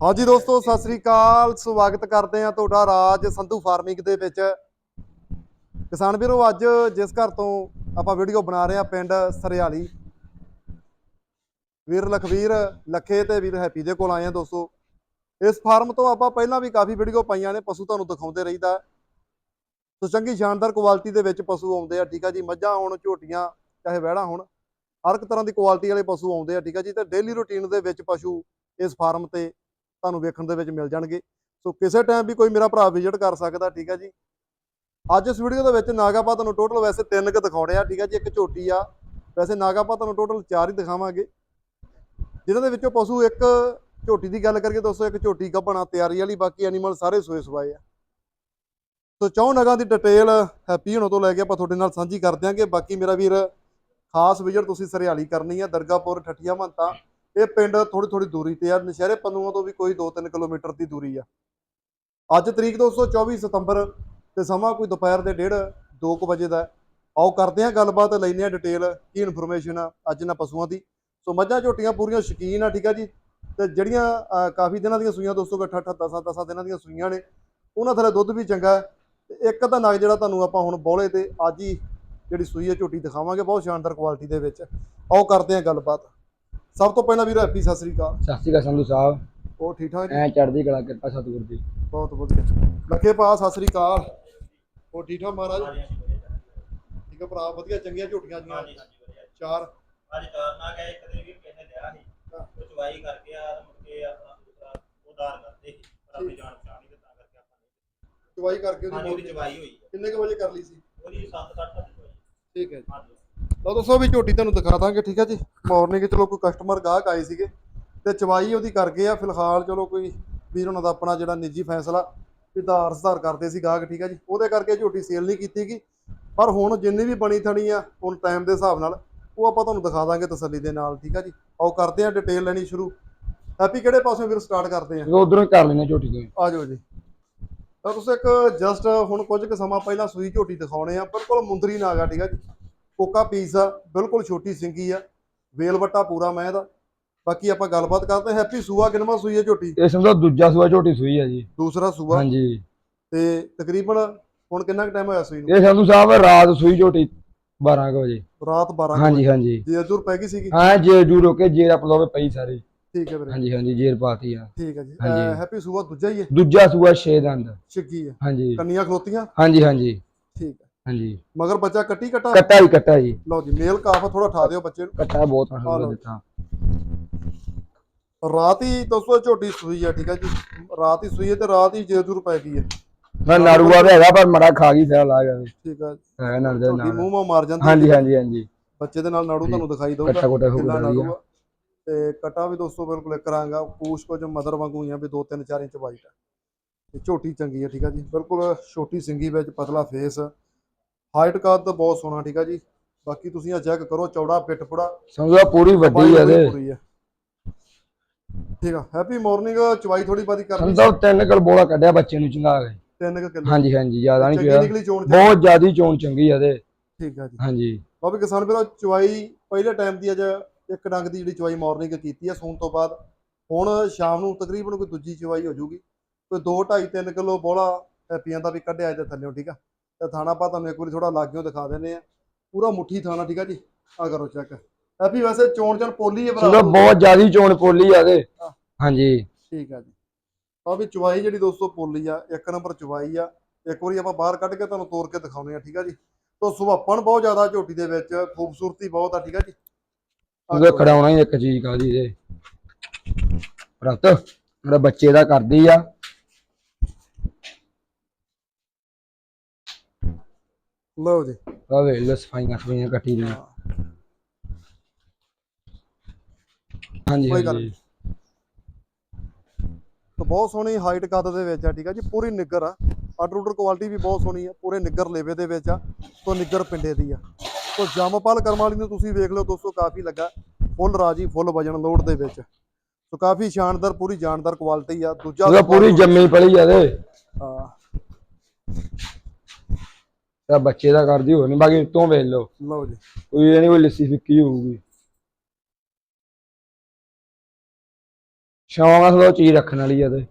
ਹਾਂਜੀ ਦੋਸਤੋ, ਸਤਿ ਸ੍ਰੀ ਅਕਾਲ। ਸਵਾਗਤ ਕਰਦੇ ਆ ਤੁਹਾਡਾ ਰਾਜ ਸੰਧੂ ਫਾਰਮਿੰਗ ਦੇ ਵਿੱਚ। ਕਿਸਾਨ ਵੀਰੋ, ਅੱਜ ਜਿਸ ਘਰ ਤੋਂ ਆਪਾਂ ਵੀਡੀਓ ਬਣਾ ਰਹੇ ਆ ਪਿੰਡ ਸਰਿਆਲੀ। ਵੀਰ ਲਖਵੀਰ ਲੱਖੇ ਤੇ ਵੀਰ ਹੈਪੀ ਦੇ ਕੋਲ ਆਏ ਆ ਦੋਸਤੋ। ਇਸ ਫਾਰਮ ਤੋਂ ਆਪਾਂ ਪਹਿਲਾਂ ਵੀ ਕਾਫੀ ਵੀਡੀਓ ਪਾਈਆਂ ਨੇ, ਪਸ਼ੂ ਤੁਹਾਨੂੰ ਦਿਖਾਉਂਦੇ ਰਹੀਦਾ। ਸੋ ਚੰਗੀ ਸ਼ਾਨਦਾਰ ਕੁਆਲਿਟੀ ਦੇ ਵਿੱਚ ਪਸ਼ੂ ਆਉਂਦੇ ਆ, ਠੀਕ ਆ ਜੀ। ਮੱਝਾਂ ਹੋਣ, ਝੋਟੀਆਂ, ਚਾਹੇ ਵਹਿੜਾ ਹੋਣ, ਹਰ ਇੱਕ ਤਰ੍ਹਾਂ ਦੀ ਕੁਆਲਿਟੀ ਵਾਲੇ ਪਸ਼ੂ ਆਉਂਦੇ ਆ, ਠੀਕ ਆ ਜੀ। ਤੇ ਡੇਲੀ ਰੁਟੀਨ ਦੇ ਵਿੱਚ ਪਸ਼ੂ ਇਸ ਫਾਰਮ ਤੇ ਤੁਹਾਨੂੰ ਵੇਖਣ ਦੇ ਵਿੱਚ ਮਿਲ ਜਾਣਗੇ। ਸੋ ਕਿਸੇ ਟਾਈਮ ਵੀ ਕੋਈ ਮੇਰਾ ਭਰਾ ਵਿਜ਼ਿਟ ਕਰ ਸਕਦਾ, ਠੀਕ ਹੈ ਜੀ। ਅੱਜ ਇਸ ਵੀਡੀਓ ਦੇ ਵਿੱਚ ਨਾਗਾਪਾ ਤੁਹਾਨੂੰ ਟੋਟਲ ਵੈਸੇ ਤਿੰਨ ਕੁ ਦਿਖਾਉਣੇ ਆ, ਠੀਕ ਹੈ ਜੀ, ਇੱਕ ਝੋਟੀ ਆ। ਵੈਸੇ ਨਾਗਾਪਾ ਤੁਹਾਨੂੰ ਟੋਟਲ ਚਾਰ ਹੀ ਦਿਖਾਵਾਂਗੇ। ਜਿਨ੍ਹਾਂ ਦੇ ਵਿੱਚੋਂ ਪਸ਼ੂ ਇੱਕ ਝੋਟੀ ਦੀ ਗੱਲ ਕਰੀਏ ਦੋਸਤੋ, ਇੱਕ ਝੋਟੀ ਗੱਭਣਾ, ਤਿਆਰੀ ਵਾਲੀ, ਬਾਕੀ ਐਨੀਮਲ ਸਾਰੇ ਸੋਏ ਸਵਾਏ ਆ। ਸੋ ਚੌਂ ਨਗਾਂ ਦੀ ਡਿਟੇਲ ਹੈਪੀ ਹੁਣੋਂ ਤੋਂ ਲੈ ਕੇ ਆਪਾਂ ਤੁਹਾਡੇ ਨਾਲ ਸਾਂਝੀ ਕਰ ਦਿਆਂਗੇ। ਬਾਕੀ ਮੇਰਾ ਵੀਰ, ਖਾਸ ਵਿਜ਼ਿਟ ਤੁਸੀਂ ਸਰਿਆਲੀ ਕਰਨੀ ਆ ਦਰਗਾਪੁਰ ਠੱਠੀਆਂ ਮਹੰਤਾ ਇਹ ਪਿੰਡ ਥੋੜੀ ਥੋੜੀ ਦੂਰੀ ਤੇ ਆ, ਨਸ਼ਹਿਰੇ ਪੰਨੂਆਂ ਤੋਂ ਵੀ ਕੋਈ 2-3 ਕਿਲੋਮੀਟਰ ਦੀ ਦੂਰੀ ਆ। ਅੱਜ ਤਰੀਕ ਦੋਸਤੋ 24 ਸਤੰਬਰ ਤੇ ਸਮਾਂ ਕੋਈ ਦੁਪਹਿਰ ਦੇ 1:30 2 ਵਜੇ ਦਾ ਆਓ ਕਰਦੇ ਹਾਂ ਗੱਲਬਾਤ, ਲੈਂਦੇ ਹਾਂ ਡਿਟੇਲ ਕੀ ਇਨਫੋਰਮੇਸ਼ਨ ਆ ਅੱਜ ਨਾ ਪਸ਼ੂਆਂ ਦੀ। ਸੋ ਮੱਝਾਂ ਝੋਟੀਆਂ ਪੂਰੀਆਂ ਸ਼ਕੀਨ ਆ, ਠੀਕ ਆ ਜੀ। ਤੇ ਜਿਹੜੀਆਂ ਕਾਫੀ ਦਿਨਾਂ ਦੀਆਂ ਸੂਈਆਂ ਦੋਸਤੋ, ਇਕੱਠਾ 8 10 10 ਦਿਨਾਂ ਦੀਆਂ ਸੂਈਆਂ ਨੇ, ਉਹਨਾਂ ਥੱਲੇ ਦੁੱਧ ਵੀ ਚੰਗਾ ਹੈ। ਤੇ ਇੱਕ ਤਾਂ ਨਗ ਜਿਹੜਾ ਤੁਹਾਨੂੰ ਆਪਾਂ ਹੁਣ ਬੋਲੇ ਤੇ ਅੱਜ ਹੀ ਜਿਹੜੀ ਸੂਈ ਹੈ ਝੋਟੀ ਦਿਖਾਵਾਂਗੇ, ਬਹੁਤ ਸ਼ਾਨਦਾਰ ਕੁਆਲਿਟੀ ਦੇ ਵਿੱਚ। ਆਓ ਕਰਦੇ ਹਾਂ ਗੱਲਬਾਤ। ਸਭ ਤੋਂ ਪਹਿਲਾਂ ਵੀਰ ਹੈਪੀ ਸਤਿ ਸ੍ਰੀ ਅਕਾਲ। ਸਤਿ ਸ਼੍ਰੀ ਅਕਾਲ ਸੰਧੂ ਸਾਹਿਬ। ਉਹ ਠੀਕ ਠਾਕ ਜੀ? ਐ ਚੜ੍ਹਦੀ ਕਲਾ ਕਿਰਪਾ ਸਤਿਗੁਰ ਦੀ। ਬਹੁਤ ਵਧੀਆ। ਲੱਖੇ ਭਾ ਸਤਿ ਸ੍ਰੀ ਅਕਾਲ। ਉਹ ਠੀਕ ਠਾਕ ਮਹਾਰਾਜ? ਠੀਕ ਆ ਭਰਾ ਵਧੀਆ ਚੰਗੀਆਂ ਝੋਟੀਆਂ ਜੀਆਂ। ਚਾਰ। ਅੱਜ ਕਰਨਾ ਗਿਆ ਇੱਕ ਦਿਨ ਵੀ ਕਹਿੰਦੇ ਲਿਆ ਸੀ ਉਹ ਚਵਾਈ ਕਰਕੇ ਆ ਤੇ ਮੁੜ ਕੇ ਆਪਣਾ ਦੂਸਰਾ ਉਧਾਰ ਕਰਦੇ ਸੀ। ਪਰ ਆਪਣੀ ਜਾਨ ਪਛਾਣ ਨਹੀਂ ਦਿੱਤਾ ਕਰਕੇ ਆਪਾਂ ਨੇ ਚਵਾਈ ਕਰਕੇ ਉਹਦੀ ਚਵਾਈ ਹੋਈ। ਕਿੰਨੇ ਕੁ ਵਜੇ ਕਰ ਲਈ ਸੀ? ਉਹਦੀ 7-8 ਦੀ ਚਵਾਈ ਠੀਕ ਹੈ ਜੀ। ਲਓ ਦੋਸਤੋ ਵੀ ਝੋਟੀ ਤੁਹਾਨੂੰ ਦਿਖਾ ਦਾਂਗੇ ਠੀਕ ਹੈ ਜੀ? ਮਾਰਨਿੰਗ ਚਲੋ ਕੋਈ ਕਸਟਮਰ ਗਾਹਕ ਆਏ ਸੀਗੇ ਤੇ ਚਵਾਈ ਉਹਦੀ ਕਰ ਗਏ ਆ। ਫਿਲਹਾਲ ਚਲੋ ਕੋਈ ਵੀਰ ਉਹਨਾਂ ਦਾ ਆਪਣਾ ਜਿਹੜਾ ਨਿੱਜੀ ਫੈਸਲਾ ਵੀ ਧਾਰ ਸੁਧਾਰ ਕਰਦੇ ਸੀ ਗਾਹਕ ਠੀਕ ਹੈ ਜੀ? ਉਹਦੇ ਕਰਕੇ ਝੋਟੀ ਸੇਲ ਨਹੀਂ ਕੀਤੀ ਗਈ। ਪਰ ਹੁਣ ਜਿੰਨੀ ਵੀ ਬਣੀ ਥਣੀ ਆ ਹੁਣ ਟਾਈਮ ਦੇ ਹਿਸਾਬ ਨਾਲ ਉਹ ਆਪਾਂ ਤੁਹਾਨੂੰ ਦਿਖਾ ਦਾਂਗੇ ਤਸੱਲੀ ਦੇ ਨਾਲ ਠੀਕ ਹੈ ਜੀ? ਆਓ ਕਰਦੇ ਆ ਡਿਟੇਲ ਲੈਣੀ ਸ਼ੁਰੂ। ਹੈਪੀ ਕਿਹੜੇ ਪਾਸੋਂ ਵੀਰ ਸਟਾਰਟ ਕਰਦੇ ਆ? ਉਧਰੋਂ ਹੀ ਕਰ ਲੈਣੇ ਝੋਟੀ ਤੋਂ ਆ ਜਾਓ ਜੀ। ਤਾਂ ਤੁਸੀਂ ਇੱਕ ਜਸਟ ਹੁਣ ਕੁਝ ਕੁ ਸਮਾਂ ਪਹਿਲਾਂ ਸੂਈ ਝੋਟੀ ਦਿਖਾਉਣੇ ਆ। ਬਿਲਕੁਲ ਮੁੰਦਰੀ ਨਾਗਾ ਠੀਕ ਆ ਜੀ? ਕੋਕਾ ਪੀਸ ਆ ਬਿਲਕੁਲ ਛੋਟੀ ਸਿੰਗੀ ਆ ਵੇਲ ਵੱਟਾ ਪੂਰਾ ਮੈਂ ਦਾ ਬਾਕੀ ਆਪਾਂ ਗੱਲਬਾਤ ਕਰਦੇ ਹਾਂ ਹੈਪੀ ਸੂਆ ਕਿਨਵਾ ਸੂਈ ਹੈ ਝੋਟੀ? ਇਹ ਸਮਝੋ ਦੂਜਾ ਸੂਆ ਝੋਟੀ ਸੂਈ ਆ ਜੀ। ਦੂਸਰਾ ਸੂਆ? ਹਾਂਜੀ। ਤੇ ਤਕਰੀਬਨ ਹੁਣ ਕਿੰਨਾ ਕੁ ਟਾਈਮ ਹੋਇਆ ਸੂਈ ਨੂੰ? ਇਹ ਸੰਧੂ ਸਾਹਿਬ ਰਾਤ ਸੂਈ ਝੋਟੀ 12 ਕੁ ਵਜੇ। ਰਾਤ 12 ਕੁ ਹਾਂਜੀ ਹਾਂਜੀ। ਜੇ ਅਜੂਰ ਪੈ ਗਈ ਸੀਗੀ? ਹਾਂ ਜੇ ਜੂ ਰੋਕੇ ਜੇਰ ਆਪ ਲੋਵੇ ਪਈ ਸਾਰੀ। ਠੀਕ ਹੈ ਵੀਰੇ। ਹਾਂਜੀ ਹਾਂਜੀ ਜੇਰ ਪਾਤੀ ਆ। ਠੀਕ ਹੈ ਜੀ। ਹਾਂਜੀ। ਹੈਪੀ ਸੂਆ ਦੂਜਾ ਹੀ ਹੈ? ਦੂਜਾ ਸੂਆ 6 ਦੰਦ। ਛਿੱਗੀ ਹੈ। ਹਾਂਜੀ। ਕੰਨੀਆਂ ਖਲੋਤੀਆਂ? ਹਾਂਜੀ ਹਾਂਜੀ। ਠੀਕ ਹੈ। ਹਾਂਜੀ। ਮਗਰ ਬੱਚਾ ਕੱਟੀ ਕਟਾ? ਕੱਟਾ ਹੀ ਕੱਟਾ ਜੀ। ਲਓ ਜੀ ਮੇਲ ਕਾਫ ਥੋੜਾ ਠਾ ਦਿਓ ਬੱਚੇ ਨੂੰ। ਕੱਟਾ ਬਹੁਤ ਆ ਮਸਲਾ ਲਓ। ਦਿੱਤਾ। ਰਾਤ ਹੀ ਦੋਸਤੋ ਝੋਟੀ ਸੂਈ ਆ ਠੀਕ ਹੈ ਜੀ। ਰਾਤ ਹੀ ਸੂਈ ਹੈ ਤੇ ਰਾਤ ਹੀ ਜੇਜੂਰ ਪੈ ਗਈ ਹੈ ਮੈਂ ਨਾੜੂਆ ਤੇ ਹੈਗਾ ਪਰ ਮੜਾ ਖਾ ਗਈ ਫਿਰ ਲਾ ਗਿਆ ਠੀਕ ਹੈ ਹੈ ਨਾਲ ਦੇ ਝੋਟੀ ਨਾਲ ਮੂੰਹ ਮਾ ਮਾਰ ਜਾਂਦੀ ਹਾਂਜੀ ਹੈ। ਹਾਂਜੀ ਹਾਂਜੀ। ਬੱਚੇ ਦੇ ਨਾਲ ਨਾੜੂ ਤੁਹਾਨੂੰ ਦਿਖਾਈ ਦਊਗਾ ਕੱਟਾ ਕੋਟਾ ਹੋ ਕਿੰਨਾ ਗਿਆ ਨਾੜੂ ਆ। ਤੇ ਕਟਾ ਵੀ ਦੋਸਤੋ ਬਿਲਕੁਲ ਇੱਕ ਕਰਾਂਗਾ ਪੂਛ ਕੁਝ ਮਦਰ ਵਾਂਗੂ ਹੀ ਆ ਵੀ 2 3 4 ਇੰਚ ਵਾਈਟ ਆ। ਤੇ ਝੋਟੀ ਚੰਗੀ ਆ ਠੀਕ ਆ ਜੀ। ਬਿਲਕੁਲ ਛੋਟੀ ਸਿੰਗੀ ਵਿੱਚ ਪਤਲਾ ਫੇਸ ਹਾਈਟ ਕੱਦ ਤਾਂ ਬਹੁਤ ਸੋਹਣਾ ਠੀਕ ਆ ਜੀ। ਬਾਕੀ ਤੁਸੀਂ ਆ ਚੈੱਕ ਕਰੋ ਚੌੜਾ ਪਿੱਠ ਪੁੜਾ। ਸਮਝੋ ਪੂਰੀ ਵੱਡੀ ਆ ਪੂਰੀ ਆ। ਠੀਕ ਆ ਹੈਪੀ ਮਾਰਨਿੰਗ ਚਵਾਈ ਥੋੜੀ ਬਾਦੀ ਕਰ ਸੰਦੋ ਤਿੰਨ ਕਿਲ ਬੋਲਾ ਕੱਢਿਆ ਬੱਚੇ ਨੂੰ ਚੰਗਾ ਕੇ। 3 ਕਿਲੋ। ਹਾਂਜੀ ਹਾਂਜੀ ਜ਼ਿਆਦਾ ਨਹੀਂ ਚ। ਬਹੁਤ ਜ਼ਿਆਦੀ ਚੋਣ ਚੰਗੀ ਆ ਇਹਦੇ। ਠੀਕ ਆ ਜੀ। ਹਾਂਜੀ। ਬਾਬੇ ਕਿਸਾਨ ਵੀਰੋ ਚਵਾਈ ਪਹਿਲੇ ਟਾਈਮ ਦੀ ਅਜ ਇੱਕ ਡੰਗ ਦੀ ਜਿਹੜੀ ਚਵਾਈ ਮਾਰਨਿੰਗ ਕੀਤੀ ਆ ਸੌਣ ਤੋਂ ਬਾਅਦ। ਹੁਣ ਸ਼ਾਮ ਨੂੰ ਤਕਰੀਬਨ ਕੋਈ ਦੂਜੀ ਚਵਾਈ ਹੋ ਜਾਊਗੀ ਕੋਈ 2 2.5 3 ਕਿਲੋ ਬੋਲਾ ਹੈਪੀਆਂ ਦਾ ਵੀ ਕੱਢਿਆ ਇਹਦੇ ਥੱਲੇੋਂ ਠੀਕ ਆ। ਤੇ ਥਾਣਾ ਪਾ ਤੁਹਾਨੂੰ ਇੱਕ ਵਾਰੀ ਥੋੜਾ ਲਾਗਿਓ ਦਿਖਾ ਦਿੰਦੇ ਆ ਪੂਰਾ ਮੁੱਠੀ ਥਾਣਾ ਠੀਕ ਆ ਜੀ? ਆ ਕਰੋ ਚੈੱਕ ਹੈਪੀ ਵੈਸੇ ਚੋਣ ਚਣ ਪੋਲੀ ਹੈ ਚਲੋ ਬਹੁਤ ਜ਼ਿਆਦੀ ਚੋਣ ਪੋਲੀ ਆ ਹਾਂ। ਹਾਂਜੀ। ਠੀਕ ਆ ਜੀ। ਆ ਵੀ ਚਵਾਈ ਜਿਹੜੀ ਦੋਸਤੋ ਪੋਲੀ ਆ ਇੱਕ ਨੰਬਰ ਚਵਾਈ ਆ। ਇੱਕ ਵਾਰੀ ਆਪਾਂ ਬਾਹਰ ਕੱਢ ਕੇ ਤੁਹਾਨੂੰ ਤੋੜ ਕੇ ਦਿਖਾਉਂਦੇ ਆ ਠੀਕ ਆ ਜੀ? ਤੋ ਸੁਭਾਪਣ ਬਹੁਤ ਜ਼ਿਆਦਾ ਝੋਟੀ ਦੇ ਵਿੱਚ ਖੂਬਸੂਰਤੀ ਬਹੁਤ ਆ ਠੀਕ ਆ ਜੀ? ਉਹਦੇ। ਖੜਾਉਣਾ ਹੀ ਇੱਕ ਚੀਜ਼ ਕਾਦੀ ਦੇ? ਰਤ ਮੇਰਾ ਬੱਚੇ ਦਾ ਕਰਦੀ ਆ। ਲਓ ਜੀ। ਆ ਵੇ ਲੈ ਸਫਾਈਆਂ ਸਫਾਈਆਂ ਕੱਟੀ ਦੀ ਹਾਂਜੀ ਕੋਈ ਗੱਲ ਹਾਂਜੀ। ਤਾਂ ਬਹੁਤ ਸੋਹਣੀ ਹਾਈਟ ਕੱਦ ਦੇ ਵਿੱਚ ਆ ਠੀਕ ਆ ਜੀ ਪੂਰੀ ਨਿੱਗਰ ਆ। ਆਰਡਰ ਆਰਡਰ ਕੁਆਲਿਟੀ ਵੀ ਬਹੁਤ ਸੋਹਣੀ ਆ ਪੂਰੇ ਨਿੱਗਰ ਲੇਵੇ ਦੇ ਵਿੱਚ ਆ ਤੋਂ ਨਿੱਗਰ ਪਿੰਡੇ ਦੀ ਆ। ਤੋਂ ਜੰਮਪਲ ਕਰਮ ਵਾਲੀ ਨੂੰ ਤੁਸੀਂ ਵੇਖ ਲਓ ਦੋਸਤੋ ਕਾਫੀ ਲੱਗਾ। ਫੁੱਲ ਰਾਜੀ ਫੁੱਲ ਵਜਨ ਲੋਡ ਦੇ ਵਿੱਚ। ਸੋ ਕਾਫੀ ਸ਼ਾਨਦਾਰ ਪੂਰੀ ਜਾਨਦਾਰ ਕੁਆਲਿਟੀ ਆ। ਦੂਜਾ ਉਹਦਾ ਪੂਰੀ ਜੰਮੀ ਪਲੀ ਆ ਇਹਦੇ ਹਾਂ, ਇਹਦਾ ਬੱਚੇ ਦਾ ਕਰਦੀ ਹੋ ਨਹੀਂ ਬਾਕੀ ਤੋਂ ਵੇਖ ਲਓ। ਲਓ ਜੀ। ਕੋਈ ਇਹ ਨਹੀਂ ਕੋਈ ਲੱਸੀ ਫਿੱਕੀ ਹੋਊਗੀ। ਸ਼ੌਂਕ ਆ ਸੋ ਚੀਜ਼ ਰੱਖਣ ਵਾਲੀ ਆ ਤੇ।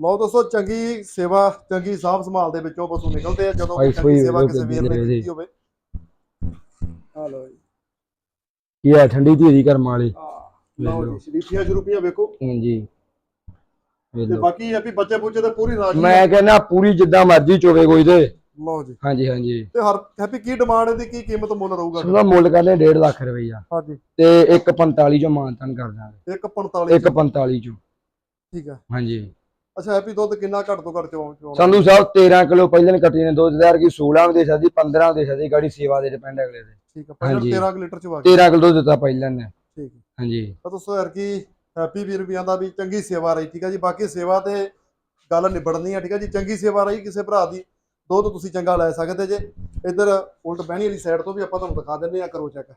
ਲਓ ਦੋਸਤੋ ਚੰਗੀ ਸੇਵਾ ਚੰਗੀ ਸਾਂਭ ਸੰਭਾਲ ਦੇ ਵਿੱਚੋਂ ਪਸ਼ੂ ਨਿਕਲਦੇ ਆ ਜਦੋਂ ਕੋਈ ਚੰਗੀ ਸੇਵਾ ਕਿਸੇ ਵੀਰ ਨੇ ਕੀਤੀ ਹੋਵੇ। ਆ ਲਓ ਜੀ। ਕੀ ਆ ਠੰਡੀ ਧੀਰੀ ਕਰਮ ਵਾਲੀ। ਲਓ ਜੀ ਸ਼ਰੀਫੀਆਂ ਸ਼ਰੂਪੀਆਂ ਵੇਖੋ। ਹਾਂਜੀ। ਤੇ। ਬਾਕੀ ਵੀ ਬੱਚੇ ਬੁੱਚੇ ਤੇ ਪੂਰੀ ਰਾਜੀ। ਮੈਂ ਕਹਿੰਦਾ ਪੂਰੀ ਜਿੱਦਾਂ ਮਰਜ਼ੀ ਚੋਵੇ ਕੋਈ ਤੇ। ਲਓ ਜੀ। ਹਾਂਜੀ ਹਾਂਜੀ। ਤੇ ਹਰ ਹੈਪੀ ਕੀ ਡਿਮਾਂਡ ਇਹਦੀ ਕੀ ਕੀਮਤ ਮੁੱਲ ਰਹੂਗਾ ਉਹਦਾ ਮੁੱਲ ਕਹਿੰਦੇ 1.5 ਲੱਖ ਰੁਪਈਆ। ਹਾਂਜੀ। ਤੇ 1.45 ਚੋਂ ਮਾਨਤਨ ਕਰ ਦਾਂਗੇ। 145 1.45 ਚੋਂ। ਠੀਕ ਆ ਹਾਂਜੀ। ਅੱਛਾ ਹੈਪੀ ਦੁੱਧ ਕਿੰਨਾ ਘੱਟ ਤੋਂ ਘੱਟ ਚਵਾਉਣਾ ਸੰਧੂ ਸਾਹਿਬ 13 ਕਿਲੋ ਪਹਿਲਾਂ ਨੇ ਕੱਟੀ ਨੇ ਦੁੱਧ ਦਾਰ ਕੀ 16 ਵੀ ਦੇ ਸਕਦੀ 15 ਵੀ ਦੇ ਸਕਦੀ ਗਾੜੀ ਸੇਵਾ ਦੇ ਡਿਪੈਂਡ ਅਗਲੇ ਦੇ। ਠੀਕ ਆ ਪਹਿਲਾਂ ਹਾਂਜੀ। 13 ਕੁ ਲੀਟਰ ਚਵਾ ਕੇ 13 ਕਿਲੋ ਦੁੱਧ ਦਿੱਤਾ ਪਹਿਲਾਂ ਨੇ। ਠੀਕ ਹੈ। ਹਾਂਜੀ। ਤਾਂ ਦੋਸਤੋ ਯਾਰ ਕੀ ਹੈਪੀ ਵੀਰ ਵੀ ਆਂਦਾ ਵੀ ਚੰਗੀ ਸੇਵਾ ਰਹੀ ਠੀਕ ਆ ਜੀ। ਬਾਕੀ ਸੇਵਾ ਤੇ ਗੱਲ ਨਿਬੜਨੀ ਆ ਠੀਕ ਆ ਜੀ। ਚੰਗੀ ਸੇਵਾ ਰਹੀ ਕਿਸੇ ਭਰਾ ਦੀ ਦੁੱਧ ਤੁਸੀਂ ਚੰਗਾ ਲੈ ਸਕਦੇ ਜੇ। ਇੱਧਰ ਉਲਟ ਬਹਿਣੀ ਵਾਲੀ ਸਾਈਡ ਤੋਂ ਵੀ ਆਪਾਂ ਤੁਹਾਨੂੰ ਦਿਖਾ ਦਿੰਦੇ ਆ ਕਰੋ ਚੈੱਕ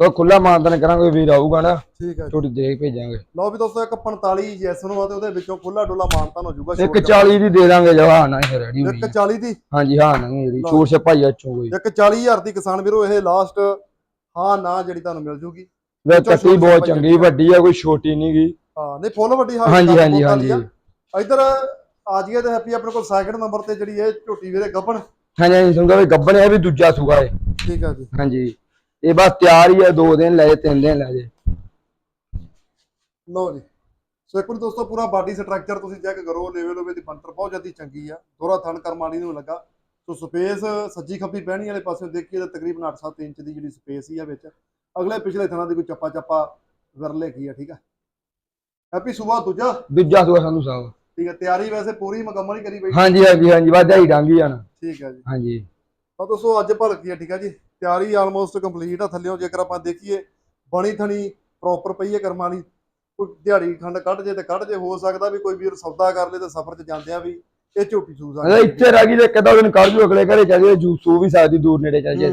ਉਹ ਖੁੱਲਾ ਮਾਨਤਨ ਕਰਾਂਗੇ ਵੀਰ ਆਊਗਾ ਨਾ ਠੀਕ ਛੋਟੀ ਦੇਖ ਭੇਜਾਂਗੇ। ਲਓ ਵੀ ਦੋਸਤੋ ਇੱਕ 45 ਜੈਸ ਨੂੰ ਆ ਤੇ ਉਹਦੇ ਵਿੱਚੋਂ ਖੁੱਲਾ ਡੁੱਲਾ ਮਾਨਤਾਨ ਹੋ ਜਾਊਗਾ ਇੱਕ 40 ਦੀ। ਦੇ ਦਾਂਗੇ ਜਵਾ ਨਾ ਇਹ ਰੈਡੀ ਇੱਕ ਆ। 40 ਦੀ? ਹਾਂਜੀ ਹਾਂ ਨਾ ਮੇਰੀ। ਛੋਟ ਛਪਾਈ ਅੱਛੋ ਕੋਈ ਇੱਕ 40000 ਦੀ ਕਿਸਾਨ ਵੀਰੋ ਇਹ ਲਾਸਟ ਹਾਂ ਨਾ ਜਿਹੜੀ ਤੁਹਾਨੂੰ ਮਿਲ ਜੂਗੀ। ਵੇ ਛੋਟ ਬਹੁਤ ਚੰਗੀ ਵੱਡੀ ਆ ਕੋਈ ਛੋਟੀ ਨਹੀਂ ਗੀ। ਹਾਂ ਨਹੀਂ ਫੁੱਲ ਵੱਡੀ ਹਾਂ ਹਾਂਜੀ ਹਾਂਜੀ ਹਾਂਜੀ। ਇੱਧਰ ਆ ਜੀਏ ਤੇ ਹੈਪੀ ਆਪਣੇ ਕੋਲ ਸੈਕਿੰਡ ਨੰਬਰ ਤੇ ਜਿਹੜੀ ਇਹ ਝੋਟੀ ਵੀਰੇ ਗੱਬਣ ਹਾਂਜੀ ਹਾਂਜੀ ਸੁਣਦਾ ਵੀ ਗੱਬਣ ਇਹ ਵੀ ਦੂਜਾ ਸੂਗਾ ਹੈ ਠੀਕ ਆ ਜੀ। ਹਾਂਜੀ ਇਹ ਬਸ ਤਿਆਰ ਹੀ ਆ ਦੋ ਦਿਨ ਲੈ ਜੇ ਤਿੰਨ ਦਿਨ ਲੈ ਜੇ। ਲਓ ਜੀ। ਸੋ ਇੱਕ ਵਾਰੀ ਦੋਸਤੋ ਪੂਰਾ ਬਾਡੀ ਸਟਰਕਚਰ ਤੁਸੀਂ ਚੈੱਕ ਕਰੋ ਲੈਵਲ ਉਹਦੇ ਬੰਤਰ ਬਹੁਤ ਜ਼ਿਆਦਾ ਚੰਗੀ ਆ। ਦੋਰਾ ਥਣ ਕਰਮਾਲੀ ਨੂੰ ਲੱਗਾ। ਸੋ ਸਪੇਸ ਸੱਜੀ ਖੱਬੀ ਪਹਿਣੀ ਵਾਲੇ ਪਾਸੇ ਦੇਖੀਏ ਤਾਂ ਤਕਰੀਬਨ 8-7 ਇੰਚ ਦੀ ਜਿਹੜੀ ਸਪੇਸ ਹੀ ਆ ਵਿੱਚ। ਅਗਲੇ ਪਿਛਲੇ ਥਣਾਂ ਦੀ ਕੋਈ ਚੱਪਾ ਚੱਪਾ ਵਿਰਲੇ ਕੀ ਆ ਠੀਕ ਆ? ਹੈਪੀ ਸੁਬਾ ਦੂਜਾ? ਦੂਜਾ ਸੂਗਾ ਸੰਧੂ ਸਾਹਿਬ। ਠੀਕ ਆ ਤਿਆਰੀ ਵੈਸੇ ਪੂਰੀ ਮੁਕੰਮਲ ਹੀ ਕਰੀ ਬਈ। ਹਾਂਜੀ ਹਾਂਜੀ ਹਾਂਜੀ ਵਾਧਾ ਹੀ ਡਾਂਗੀ ਜਾਣਾ ਠੀਕ ਆ ਜੀ। ਹਾਂਜੀ। ਤਾਂ ਦੋਸਤੋ ਅੱਜ ਭਲਕੀ ਆ ਠੀਕ ਆ ਜੀ? ਤਿਆਰੀ ਆਲਮੋਸਟ ਕੰਪਲੀਟ ਆ ਥੱਲਿਓ ਜੇਕਰ ਆਪਾਂ ਦੇਖੀਏ ਬਣੀ ਥਣੀ ਪ੍ਰੋਪਰ ਪਈ ਹੈ ਕਰਮਾਂ ਵਾਲੀ। ਕੋਈ ਦਿਹਾੜੀ ਖੰਡ ਕੱਢ ਜੇ ਤੇ ਕੱਢ ਜੇ ਹੋ ਸਕਦਾ ਵੀ ਕੋਈ ਵੀਰ ਸੌਦਾ ਕਰ ਲੇ ਤੇ ਸਫ਼ਰ 'ਚ ਜਾਂਦੇ ਆ ਵੀ ਇਹ ਝੋਟੀ ਆ। ਅਰੇ ਇੱਥੇ ਰਹਿ ਗਈ ਤੇ ਕਦਾ ਦਿਨ ਕੱਢ ਜੂ ਅਗਲੇ ਘਰੇ ਚੱਲ ਜੇ ਸੂ ਵੀ ਸਕਦੀ ਦੂਰ ਨੇੜੇ ਚੱਲ ਜੇ।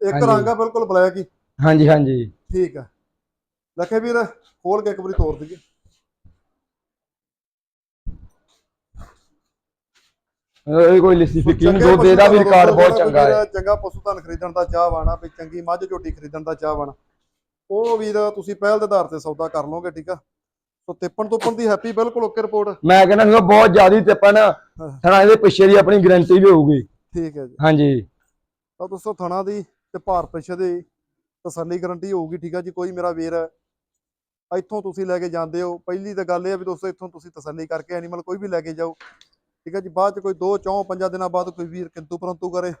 ਇੱਕ। ਰੰਗ ਆ ਬਿਲਕੁਲ ਬਲੈਕ ਹੀ। ਹਾਂਜੀ ਹਾਂਜੀ। ਠੀਕ ਆ। ਲੱਖੇ ਵੀਰ ਖੋਲ ਕੇ ਇੱਕ ਵਾਰੀ ਤੋੜ ਦਈਏ। ਇਹ ਕੋਈ ਲਿਸੀ ਫਿੱਕੀ ਨਹੀਂ ਦੁੱਧ ਇਹਦਾ ਵੀ ਰਿਕਾਰਡ ਬਹੁਤ ਚੰਗਾ ਹੈ। ਚੰਗਾ ਪਸ਼ੂ ਧਨ ਖਰੀਦਣ ਦਾ ਚਾਹ ਵਾਣਾ ਵੀ ਚੰਗੀ ਮੱਝ ਝੋਟੀ ਖਰੀਦਣ ਦਾ ਚਾਹ ਵਾਣਾ। ਉਹ ਵੀਰ ਤੁਸੀਂ ਪਹਿਲ ਦੇ ਆਧਾਰ ਤੇ ਸੌਦਾ ਕਰ ਲਓਗੇ ਠੀਕ ਆ? ਸੋ ਤਿੱਪਣ ਤੋਪਣ ਦੀ ਹੈਪੀ ਬਿਲਕੁਲ ਓਕੇ ਰਿਪੋਰਟ। ਮੈਂ ਕਹਿੰਦਾ ਸੀ ਬਹੁਤ ਜ਼ਿਆਦੀ ਤਿੱਪਣ। ਥਣਾ ਇਹਦੇ ਪਿੱਛੇ ਦੀ ਆਪਣੀ ਗਾਰੰਟੀ ਵੀ ਹੋਊਗੀ। ਠੀਕ ਹੈ ਜੀ। ਹਾਂਜੀ। ਤਾਂ ਦੋਸਤੋ ਥਣਾ ਦੀ ਤੇ ਭਾਰ ਪਿੱਛੇ ਦੀ ਤਸੱਲੀ ਗਰੰਟੀ ਹੋਊਗੀ ਠੀਕ ਆ ਜੀ ਕੋਈ ਮੇਰਾ ਵੀਰ ਹੈ ਇੱਥੋਂ ਤੁਸੀਂ ਲੈ ਕੇ ਜਾਂਦੇ ਹੋ। ਪਹਿਲੀ ਤਾਂ ਗੱਲ ਇਹ ਆ ਵੀ ਦੋਸਤੋ ਇੱਥੋਂ ਤੁਸੀਂ ਤਸੱਲੀ ਕਰਕੇ ਐਨੀਮਲ ਕੋਈ ਵੀ ਲੈ ਕੇ ਜਾਓ ਠੀਕ ਹੈ ਜੀ ਬਾਅਦ ਚ ਕੋਈ 2 4 5 ਦਿਨਾਂ ਬਾਅਦ ਕੋਈ ਵੀਰ ਕਿੰਤੂ ਪਰੰਤੂ ਕਰੇ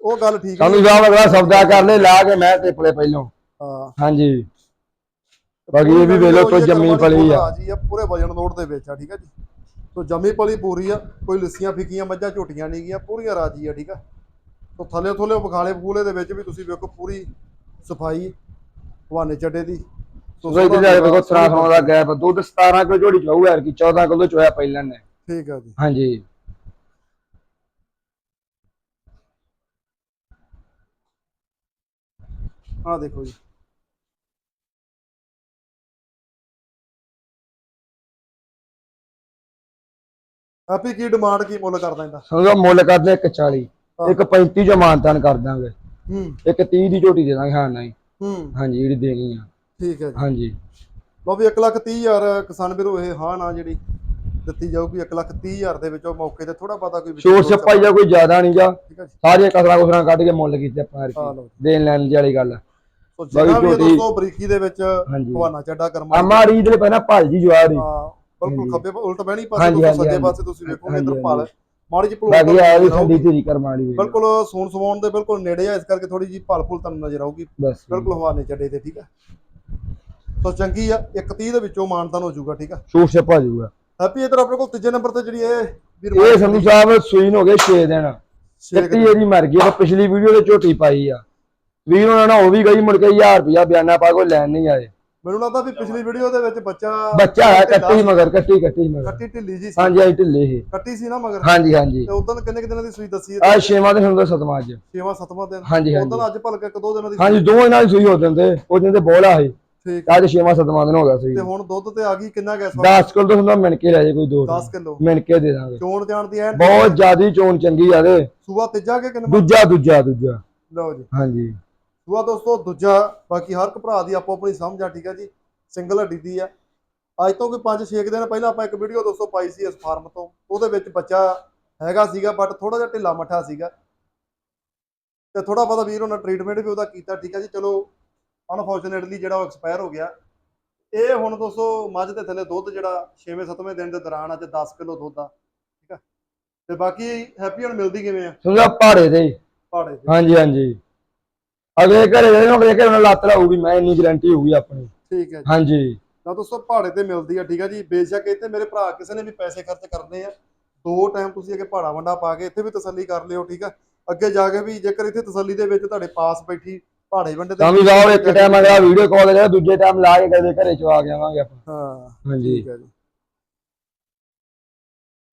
ਉਹ ਗੱਲ ਠੀਕ ਸਾਨੂੰ ਨਹੀਂ ਸਾਹਿਬ ਅਗਲਾ ਸੌਦਾ ਕਰ ਲੈ ਲਾ ਕੇ ਮੈਂ ਟਿਪਲੇ ਪਹਿਲੋਂ। ਹਾਂ। ਹਾਂਜੀ। ਬਾਕੀ ਇਹ ਵੀ ਵੇਲੋ ਤੋਂ ਜੰਮੀ ਪਲੀ ਆ। ਜੀ ਆ ਪੂਰੇ ਵਜਨ ਨੋਟ ਦੇ ਵਿੱਚ ਆ ਠੀਕ ਆ ਜੀ। ਸੋ ਜੰਮੀ ਪਲੀ ਪੂਰੀ ਆ ਕੋਈ ਲੱਸੀਆਂ ਫਿੱਕੀਆਂ ਮੱਝਾਂ ਝੋਟੀਆਂ ਨਹੀਂ ਗੀਆਂ ਪੂਰੀਆਂ ਰਾਜੀ ਆ ਠੀਕ ਆ। ਸੋ ਥੱਲੇ ਥੱਲੇ ਬਖਾਲੇ ਬਖੂਲੇ ਦੇ ਵਿੱਚ ਵੀ ਤੁਸੀਂ ਵੇਖੋ ਪੂਰੀ ਸਫ਼ਾਈ ਹਵਾਨੇ ਚੱਡੇ ਦੀ। ਸੋ ਉਹ ਇਹਦੇ ਜਾ ਵੇਖੋ ਤਰਾ ਸੌ ਦਾ ਗੈਪ ਦੁੱਧ 17 ਕਿਲੋ ਝੋੜੀ ਚਾਹੂ ਯਾਰ ਕੀ 14 ਕਿਲੋ ਚੋਇਆ ਪਹਿਲਾਂ ਨੇ ਠੀਕ ਆ ਜੀ। ਹਾਂਜੀ। ਆਹ ਦੇਖੋ ਜੀ। ਆਪੀ ਕੀ ਡਿਮਾਂਡ ਕੀ ਮੁੱਲ ਕਰਦਾ ਇਹਦਾ? ਸਮਝੋ ਮੁੱਲ ਕਰਦੇ ਇੱਕ 40 ਇੱਕ 35 ਜੋ ਮਾਨਤਾਨ ਕਰ ਦਾਂਗੇ ਹੂੰ। ਇੱਕ 30 ਦੀ ਝੋਟੀ ਦੇ ਦਾਂਗੇ ਹਾਂ ਨਹੀਂ। ਹੂੰ। ਹਾਂਜੀ ਜਿਹੜੀ ਦੇਣੀ ਆ। ਠੀਕ ਹੈ ਜੀ। ਹਾਂਜੀ। ਲਓ ਵੀ 1 ਲੱਖ 30 ਹਜ਼ਾਰ ਕਿਸਾਨ ਵੀਰੋ ਇਹ ਹਾਂ ਨਾ ਜਿਹੜੀ ਦਿੱਤੀ ਜਾਊਗੀ 1 ਲੱਖ 30 ਹਜ਼ਾਰ ਦੇ ਵਿੱਚੋਂ ਮੌਕੇ ਤੇ ਥੋੜਾ ਪਤਾ ਕੋਈ ਛੋਟ ਛਪਾਈ ਦਾ ਕੋਈ ਜ਼ਿਆਦਾ ਨਹੀਂ ਜਾ ਜੀ। ਸਾਰੀਆਂ ਕਸਰਾਂ ਕੁਸਰਾਂ ਕੱਢ ਕੇ ਮੁੱਲ ਕੀਤੇ ਆਪਾਂ ਦੇਣ ਲੈਣ ਦੀ ਵਾਲੀ ਗੱਲ। ਜਿਹੜਾ ਵੀ ਦੋਸਤੋ ਬਰੀਕੀ ਦੇ ਵਿੱਚ ਹਵਾਨਾ ਚੱਡਾ ਕਰਮਾ ਆਮਾ ਰੀਦ ਦੇ ਪਹਿਲਾਂ ਭਾਲਜੀ ਜਵਾਰੀ। ਹਾਂ ਬਿਲਕੁਲ। ਖੱਬੇ ਉਲਟ ਬਹਿਣੀ ਪਾਸੇ ਤੋਂ ਸੱਜੇ। ਪਾਸੇ ਤੁਸੀਂ ਵੇਖੋਗੇ ਇਧਰ ਭਾਲ। ਮਾੜੀ ਜਿਹੀ ਬਾਕੀ ਭਲੂਣ ਆ ਵੀ ਆਊਗੀ। ਧੀਰੀ ਕਰਮਾਲੀ ਵੇਖ ਬਿਲਕੁਲ ਸੂਣ ਸਵਾਉਣ ਦੇ ਬਿਲਕੁਲ ਨੇੜੇ ਆ ਇਸ ਕਰਕੇ ਥੋੜੀ ਜਿਹੀ ਭਲ ਭੁਲ ਤੁਹਾਨੂੰ ਨਜ਼ਰ ਆਊਗੀ। ਬਸ। ਬਿਲਕੁਲ ਹਵਾਨੇ ਚੱਡੇ ਤੇ ਠੀਕ ਆ? ਸੋ ਚੰਗੀ ਆ 130 ਦੇ ਵਿੱਚੋਂ ਮਾਨਤਾਨ ਹੋ ਜਾਊਗਾ ਠੀਕ ਆ? ਛੋਟ ਛਪਾ ਜੂਗਾ ਹੈਪੀ ਇਧਰ ਆਪਣੇ ਕੋਲ ਤੀਜੇ ਨੰਬਰ ਤੇ ਜਿਹੜੀ ਇਹ ਵੀਰ ਇਹ ਸੰਧੂ ਸਾਹਿਬ ਸੂਈ ਨੂੰ ਹੋ ਗਏ 6 ਦਿਨ। ਛੇ ਕੱਟੀ ਇਹਦੀ ਮਰ ਗਈ ਆ ਪਿਛਲੀ ਵੀਡੀਓ ਤੇ ਝੋਟੀ ਪਾਈ ਆ। ਵੀਰ ਉਹਨਾਂ ਨਾਲ ਉਹ ਵੀ ਗਈ ਮੁੜ ਕੇ 1000 ਰੁਪਿਆ ਬਿਆਨਾ ਪਾ ਕੋਈ ਲੈਣ ਨਹੀਂ ਆਏ। ਮੈਨੂੰ ਲੱਗਦਾ ਵੀ ਪਿਛਲੀ ਵੀਡੀਓ ਦੇ ਵਿੱਚ ਬੱਚਾ ਬੱਚਾ ਹੈ ਕੱਟੀ ਮਗਰ ਕੱਟੀ ਕੱਟੀ ਮਗਰ। ਕੱਟੀ ਢਿੱਲੀ ਜੀ ਹਾਂਜੀ ਆਈ ਢਿੱਲੇ ਸੀ। ਕੱਟੀ ਸੀ ਨਾ ਮਗਰ? ਹਾਂਜੀ ਹਾਂਜੀ। ਤੇ ਉਦੋਂ ਕਿੰਨੇ ਕਿ ਦਿਨਾਂ ਦੀ ਸੂਈ ਦੱਸੀ ਆ ਛੇਵਾਂ ਤੇ ਹੁੰਦਾ ਸਤਵਾਂ ਅੱਜ। ਛੇਵਾਂ ਸੱਤਵਾਂ ਦਿਨ? ਹਾਂਜੀ ਹਾਂਜੀ। ਉਦੋਂ ਅੱਜ ਭਲਕੇ ਇੱਕ ਦੋ ਦਿਨਾਂ ਦੀ ਹਾਂਜੀ ਦੋਵੇਂ ਨਾਲ ਹੀ ਸੂਈ ਹੋ ਦਿੰਦੇ ਉਹ ਦਿਨ ਤੇ ਬੋਲਾ ਸੀ ਠੀਕ ਅੱਜ 6ਵਾਂ 7ਵਾਂ ਦਿਨ ਹੋ ਗਿਆ ਸੀ ਤੇ ਹੁਣ ਦੁੱਧ ਤੇ ਆ ਗਈ ਕਿੰਨਾ ਗੈਸ 10 ਕਿਲੋ ਤੋਂ ਹੁੰਦਾ ਮਿਣ ਕੇ ਲੈ ਜੇ ਕੋਈ ਦੋ 10 ਕਿਲੋ। ਮਿਣ ਕੇ ਦੇ ਦਾਂਗੇ। ਚੋਣ ਜਾਣ ਦੀ ਐਨ ਬਹੁਤ ਜ਼ਿਆਦੀ ਚੋਣ ਚੰਗੀ ਆ ਦੇ ਸੂਆ ਤੀਜਾ ਕਿ ਕਿੰਨਾ? ਦੂਜਾ ਦੂਜਾ ਦੂਜਾ। ਲਓ ਜੀ। ਹਾਂਜੀ। ਸੂਆ ਦੋਸਤੋ ਦੂਜਾ ਬਾਕੀ ਹਰ ਇੱਕ ਭਰਾ ਦੀ ਆਪੋ ਆਪਣੀ ਸਮਝ ਆ ਠੀਕ ਆ ਜੀ? ਸਿੰਗਲ ਹੱਡੀ ਦੀ ਆ। ਅੱਜ ਤੋਂ ਕੋਈ 5-6 ਦਿਨ ਪਹਿਲਾਂ ਆਪਾਂ ਇੱਕ ਵੀਡੀਓ ਦੋਸਤੋ ਪਾਈ ਸੀ ਇਸ ਫਾਰਮ ਤੋਂ। ਉਹਦੇ ਵਿੱਚ ਬੱਚਾ ਹੈਗਾ ਸੀਗਾ ਬਟ ਥੋੜਾ ਜਿਹਾ ਢਿੱਲਾ ਮੱਠਾ ਸੀਗਾ। ਤੇ ਥੋੜਾ ਬਹੁਤਾ ਵੀਰ ਉਹਨਾਂ ਟ੍ਰੀਟਮੈਂਟ ਵੀ ਉਹਦਾ ਕੀਤਾ ਠੀਕ ਆ ਜੀ? ਚਲੋ ਅਨਫੋਰਚੂਨੇਟਲੀ ਜਿਹੜਾ ਉਹ ਐਕਸਪਾਇਰ ਹੋ ਗਿਆ। ਇਹ ਹੁਣ ਦੋਸਤੋ ਮੱਝ ਦੇ ਥੱਲੇ ਦੁੱਧ ਜਿਹੜਾ 6ਵੇਂ 7ਵੇਂ ਦਿਨ ਦੇ ਦੌਰਾਨ ਅੱਜ 10 ਕਿਲੋ ਦੁੱਧ ਆ ਠੀਕ ਆ? ਤੇ ਬਾਕੀ ਹੈਪੀ ਹੁਣ ਮਿਲਦੀ ਕਿਵੇਂ ਆ? ਪਹਾੜੇ ਤੇ ਹੀ। ਪਹਾੜੇ ਤੇ। ਹਾਂਜੀ ਹਾਂਜੀ। ਅਗਲੇ ਘਰੇ ਜਿਹੜੇ ਨੂੰ ਅਗਲੇ ਘਰੇ ਨਾਲ ਲੱਤ ਲਾਊਗੀ ਮੈਂ ਇੰਨੀ ਗਾਰੰਟੀ ਹੋਊਗੀ ਆਪਣੀ। ਠੀਕ ਹੈ ਜੀ। ਹਾਂਜੀ। ਤਾਂ ਦੋਸਤੋ ਪਹਾੜੇ ਤੇ ਮਿਲਦੀ ਆ ਠੀਕ ਆ ਜੀ। ਬੇਸ਼ੱਕ ਇੱਥੇ ਮੇਰੇ ਭਰਾ ਕਿਸੇ ਨੇ ਵੀ ਪੈਸੇ ਖਰਚ ਕਰਨੇ ਆ। ਦੋ ਟਾਈਮ ਤੁਸੀਂ ਅੱਗੇ ਪਹਾੜਾ ਵੰਡਾ ਪਾ ਕੇ ਇੱਥੇ ਵੀ ਤਸੱਲੀ ਕਰ ਲਿਓ ਠੀਕ ਆ। ਅੱਗੇ ਜਾ ਕੇ ਵੀ ਜੇਕਰ ਇੱਥੇ ਤਸੱਲੀ ਦੇ ਵਿੱਚ ਤੁਹਾਡੇ ਪਾਸ ਬੈਠੀ ਪਹਾੜੇ ਵੰਡੇ ਤੇ ਤਾਂ ਵੀ ਸਾਹਿਬ ਇੱਕ ਟਾਈਮ ਅਗਲਾ ਵੀਡੀਓ ਕਾਲ ਕਰੇ ਦੂਜੇ ਟਾਈਮ ਲਾ ਕੇ ਕਦੇ ਘਰੇ ਚਵਾ ਕੇ ਆਵਾਂਗੇ ਆਪਾਂ। ਹਾਂ ਹਾਂਜੀ। ਠੀਕ ਹੈ ਜੀ।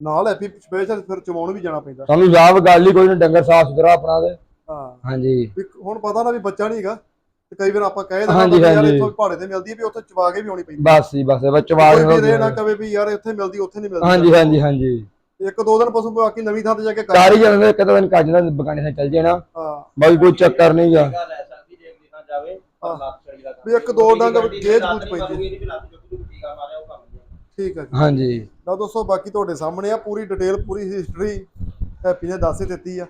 ਨਾਲ ਹੈਪੀ ਸਪੈਸ਼ਲ ਫਿਰ ਚਵਾਉਣ ਵੀ ਜਾਣਾ ਪੈਂਦਾ। ਸਾਨੂੰ ਸਾਹਿਬ ਗੱਲ ਹੀ ਕੋਈ ਨਹੀਂ ਡੰਗਰ ਸਾਫ਼ ਸੁਥਰਾ ਆਪਣਾ ਤੇ। ਹਾਂ। ਹਾਂਜੀ। ਵੀ ਹੁਣ ਪਤਾ ਨਾ ਵੀ ਬੱਚਾ ਨਹੀਂ ਹੈਗਾ ਤੇ ਕਈ ਵਾਰ ਆਪਾਂ ਕਹਿ ਦਿੰਦੇ ਹਾਂਜੀ, ਯਾਰ। ਇੱਥੋਂ ਪਹਾੜੇ ਤੇ ਮਿਲਦੀ ਹੈ ਵੀ ਉੱਥੇ ਚਵਾ ਕੇ ਵੀ ਆਉਣੀ ਪੈਂਦੀ ਬਸ ਹੀ ਬਸ ਬਸ ਚਵਾ ਕੋਈ ਕੇ ਰੇ ਨਾ ਕਵੇ ਵੀ ਯਾਰ ਇੱਥੇ ਮਿਲਦੀ ਉੱਥੇ ਨਹੀਂ ਮਿਲਦੀ। ਹਾਂਜੀ ਹਾਂਜੀ ਹਾਂਜੀ। ਇੱਕ ਦੋ ਦਿਨ ਪਸ਼ੂ ਬਾਕੀ ਨਵੀਂ ਥਾਂ ਤੇ ਜਾ ਕੇ ਕਰ ਹੀ ਜਾਂਦੇ ਇੱਕ ਦੋ ਦਿਨ ਕੱਜ ਨਾਲ ਬਗਾਨੇ ਨਾਲ ਚੱਲ ਜਾਣਾ। ਹਾਂ। ਬਾਕੀ ਕੋਈ ਚੱਕਰ ਨਹੀਂ ਜੇ ਹਾਂ। ਕੰਮ ਵੀ ਇੱਕ ਦੋ ਡੰਗ ਗੇਜ ਨਹੀਂ ਪੈਂਦੀ। ਠੀਕ ਹੈ ਜੀ। ਹਾਂਜੀ। ਲਓ ਦੋਸਤੋ ਬਾਕੀ ਤੁਹਾਡੇ ਸਾਹਮਣੇ ਆ ਪੂਰੀ ਡਿਟੇਲ ਪੂਰੀ ਹਿਸਟਰੀ ਹੈਪੀ ਨੇ ਦੱਸ ਹੀ ਦਿੱਤੀ ਆ।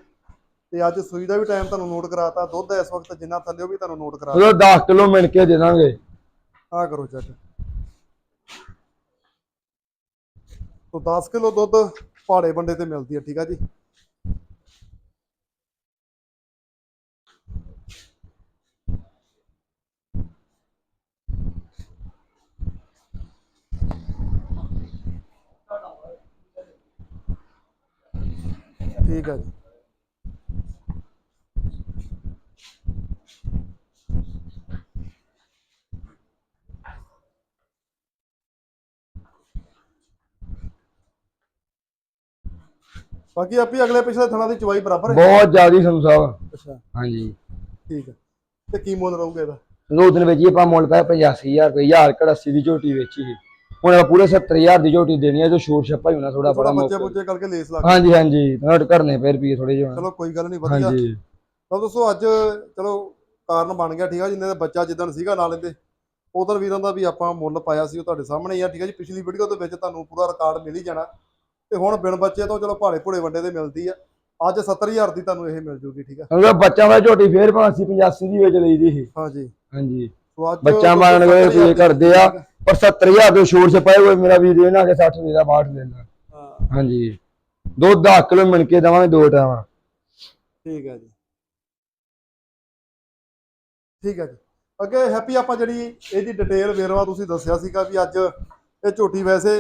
ਤੇ ਅੱਜ ਸੂਈ ਦਾ ਵੀ ਟਾਈਮ ਤੁਹਾਨੂੰ ਨੋਟ ਕਰਾਤਾ ਦੁੱਧ ਇਸ ਵਕਤ ਜਿੰਨਾ ਥੱਲੇ ਉਹ ਵੀ ਤੁਹਾਨੂੰ ਨੋਟ ਕਰਾ ਚਲੋ 10 ਕਿਲੋ ਮਿਣ ਕੇ ਦੇ ਦਾਂਗੇ। ਆ ਕਰੋ ਚੈੱਕ ਤੋਂ 10 ਕਿਲੋ ਦੁੱਧ ਪਹਾੜੇ ਬੰਡੇ ਤੇ ਮਿਲਦੀ ਹੈ ਠੀਕ ਆ ਜੀ? ਠੀਕ ਹੈ ਜੀ। ਬਾਕੀ ਆਪੀ ਅਗਲੇ ਪਿਛਲੇ ਥਣਾ ਦੀ ਚਵਾਈ ਬਰਾਬਰ ਹੈ। ਬਹੁਤ ਜ਼ਿਆਦੀ ਸੰਧੂ ਸਾਹਿਬ। ਅੱਛਾ। ਹਾਂਜੀ। ਠੀਕ ਹੈ। ਤੇ ਕੀ ਮੁੱਲ ਰਹੂਗਾ ਇਹਦਾ? ਦੋ ਦਿਨ ਵਿੱਚ ਆਪਾਂ ਮੁੱਲ ਪਾਇਆ 85000 ਰੁਪਏ ਹਜ਼ਾਰ ਕੜ 80 ਦੀ ਝੋਟੀ ਵੇਚੀ ਸੀ ਹੁਣ ਆਪਾਂ ਪੂਰੇ 70000 ਦੀ ਝੋਟੀ ਦੇਣੀ ਹੈ ਜੋ ਸ਼ੋਰ ਛੱਪਾ ਹੀ ਹੋਣਾ ਥੋੜਾ ਬੜਾ ਬੱਚੇ ਬੁੱਚੇ ਕਰਕੇ ਲੇਸ ਲਾ ਹਾਂਜੀ ਹਾਂਜੀ। ਨੋਟ ਕਰਨੇ ਪਏ ਰੁਪਏ ਥੋੜੇ ਜਿਹੇ ਚਲੋ ਕੋਈ ਗੱਲ ਨਹੀਂ ਵਧੀਆ। ਹਾਂਜੀ। ਤਾਂ ਦੋਸਤੋ ਅੱਜ ਚਲੋ ਕਾਰਨ ਬਣ ਗਿਆ ਠੀਕ ਆ ਜਿੰਨੇ ਦਾ ਬੱਚਾ ਜਿੱਦਣ ਸੀਗਾ ਨਾਲ ਇਹਦੇ ਉਦੋਂ ਵੀਰਾਂ ਦਾ ਵੀ ਆਪਾਂ ਮੁੱਲ ਪਾਇਆ ਸੀ ਉਹ ਤੁਹਾਡੇ ਸਾਹਮਣੇ ਹੀ ਆ ਠੀਕ ਆ ਜੀ। ਪਿਛਲੀ ਵੀਡੀਓ ਦੇ ਵਿੱਚ ਤੁਹਾਨੂੰ ਪੂਰਾ ਰਿਕਾਰਡ ਮਿਲ ਹੀ ਜਾਣਾ। ਤੇ ਹੁਣ ਬਿਨ ਬੱਚੇ ਤੋਂ ਚਲੋ ਭਾੜੇ ਭੁੜੇ ਵੰਡੇ ਦੇ ਮਿਲਦੀ ਆ। ਅੱਜ 70000 ਦੀ ਤੁਹਾਨੂੰ ਇਹ ਮਿਲ ਜੂਗੀ ਠੀਕ ਆ? ਸਮਝੋ ਬੱਚਾ ਦਾ ਝੋਟੀ ਫੇਰ ਭਾਵੇਂ 80 85 ਦੀ ਵੇਚ ਲਈ ਦੀ ਸੀ। ਹਾਂਜੀ। ਹਾਂਜੀ। ਸੋ ਬੱਚਾ ਮਾਰਨ 70,000 ਰੁਪਏ ਕਰਦੇ ਆ ਪਰ 70000 ਦੇ ਸ਼ੋਰ ਛਪਾਏ ਹੋਏ ਮੇਰਾ ਵੀਰ ਇਹ ਨਾ ਕਿ 60 ਦੇ ਦਾ 62 ਦੇ ਦਾ ਹਾਂ। ਹਾਂਜੀ। ਦੁੱਧ 10 ਕਿਲੋ ਮਿਣ ਕੇ ਦਵਾਂਗੇ ਦੋ ਟਾਈਮ। ਠੀਕ ਹੈ ਜੀ। ਠੀਕ ਹੈ ਜੀ। ਅੱਗੇ ਹੈਪੀ ਆਪਾਂ ਜਿਹੜੀ ਇਹਦੀ ਡਿਟੇਲ ਵੇਰਵਾ ਤੁਸੀਂ ਦੱਸਿਆ ਸੀਗਾ ਵੀ ਅੱਜ ਇਹ ਝੋਟੀ ਵੈਸੇ